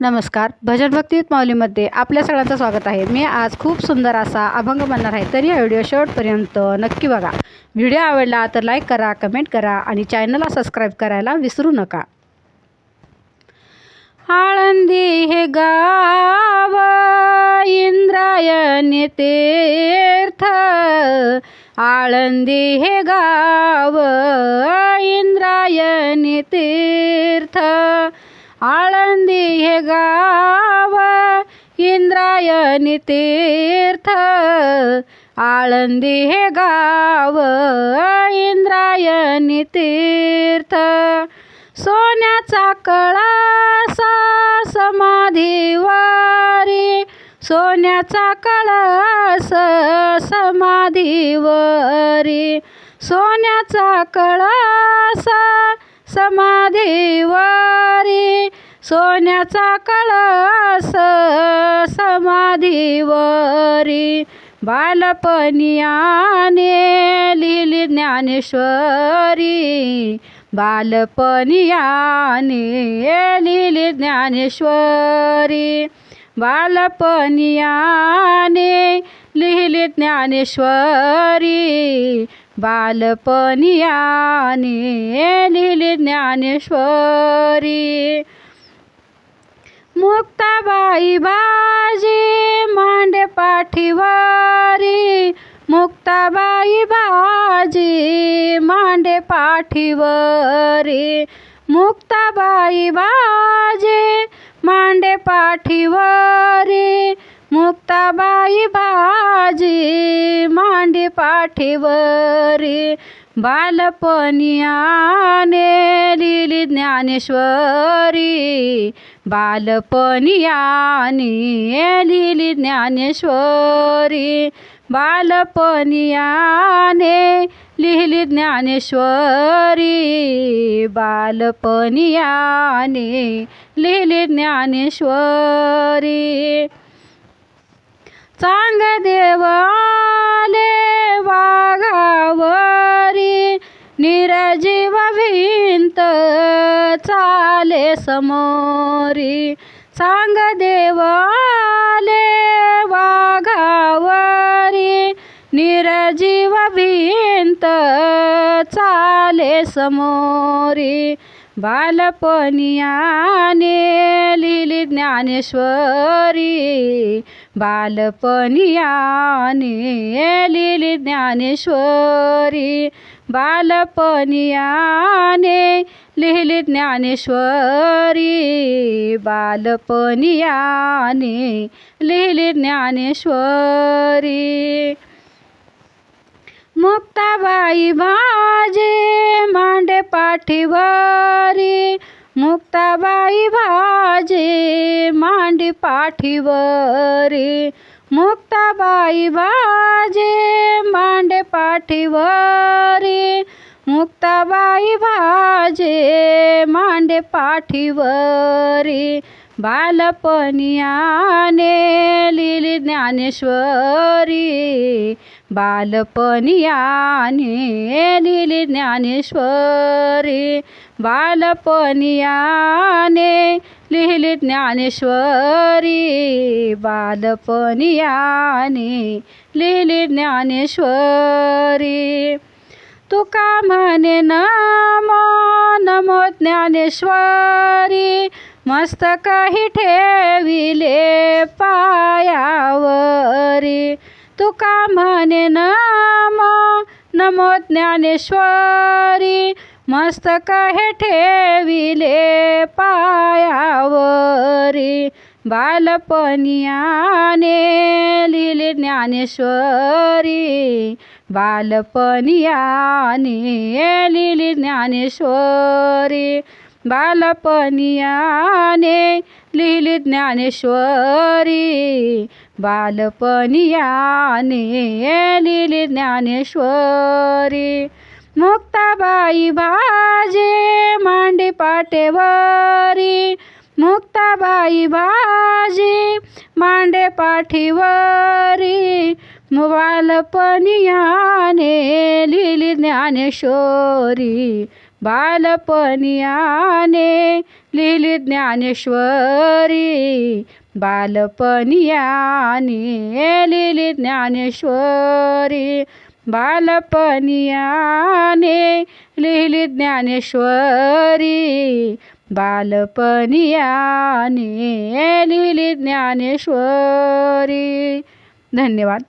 नमस्कार. भजन भक्ती माऊलीमध्ये आपल्या सगळ्यांचं स्वागत आहे. मी आज खूप सुंदर असा अभंग म्हणणार आहे तरी हा व्हिडिओ शेवटपर्यंत नक्की बघा. व्हिडिओ आवडला तर लाईक करा कमेंट करा आणि चॅनलला सबस्क्राईब करायला विसरू नका. आळंदी हे गाव इंद्रायणी तीर्थ. आळंदी हे गाव इंद्रायणी तीर्थ. आळ गाव इंद्रायणी तीर्थ आळंदी हे गाव इंद्रायणी तीर्थ. सोन्याचा कळसा समाधीवारी सोन्याचा कळस समाधीवरी सोन्याचा कळस समाधीवारी सोन्याचा कळस समाधीवरी बालपणियाने लिहिली ज्ञानेश्वरी बालपणियाने लिहिली ज्ञानेश्वरी बालपणियाने लिहिली ज्ञानेश्वरी बालपणियाने लिहिली ज्ञानेश्वरी. मुक्ताबाई बाजी मांडे पाठीवारी. मुक्ताबाई बाजी मांडे पाठीवरी. मुक्ताबाई बाजी मांडे पाठीवरी. मुक्ताबाई बाजी मांडे पाठीवरी. बालपणियाने लिहिली ज्ञानेश्वरी. बालपणियाने लिहिली ज्ञानेश्वरी. बालपणियाने लिहिली ज्ञानेश्वरी. बालपणियाने लिहिली ज्ञानेश्वरी. चांग देवा समोरी. सांग देवाले वाघावरी. निरजीव भिंत चाले समोरी. बालपणियाने लिहिली ज्ञानेश्वरी. बालपणियाने लिहिली ज्ञानेश्वरी. बालपणियाने लिहिली ज्ञानेश्वरी. बालपणियाने लिहिली ज्ञानेश्वरी. मुक्ताबाई भाजे मांडे पाठीवरी. मुक्ताबाई भाजे मांडी पाठीवरी. मुक्ताबाई भाजे मांडे पाठीवरी. मुक्ताबाई भाजे मांडे पाठीवरी बालपणियाने लिहिली ज्ञानेश्वरी बालपणियाने लिहिली ज्ञानेश्वरी बालपणियाने लिहिली ज्ञानेश्वरी बालपणियाने लिहिली ज्ञानेश्वरी। तुका म्हणे नमो नमो ज्ञानेश्वरी? मस्तकही ठेविले पायावरी. तुका म्हणे नमो नमो ज्ञानेश्वरी? मस्तक हे ठेविले पायावरी. बालपणियाने लिहिले ज्ञानेश्वरी. बालपणियाने लिहिले ज्ञानेश्वरी. बालपणियाने लिहिली ज्ञानेश्वरी. बालपणियाने लिहिली ज्ञानेश्वरी. मुक्ताबाई भाजे मांडी पाटेवरी. मुक्ताबाई भाजी मांडे पाठीवरी बालपणियाने लिहिली ज्ञानेश्वरी बालपणियाने लिहिली ज्ञानेश्वरी बालपणियाने लिहिली ज्ञानेश्वरी बालपणियाने लिहिली ज्ञानेश्वरी बालपणियाने लिहिली ज्ञानेश्वरी. धन्यवाद.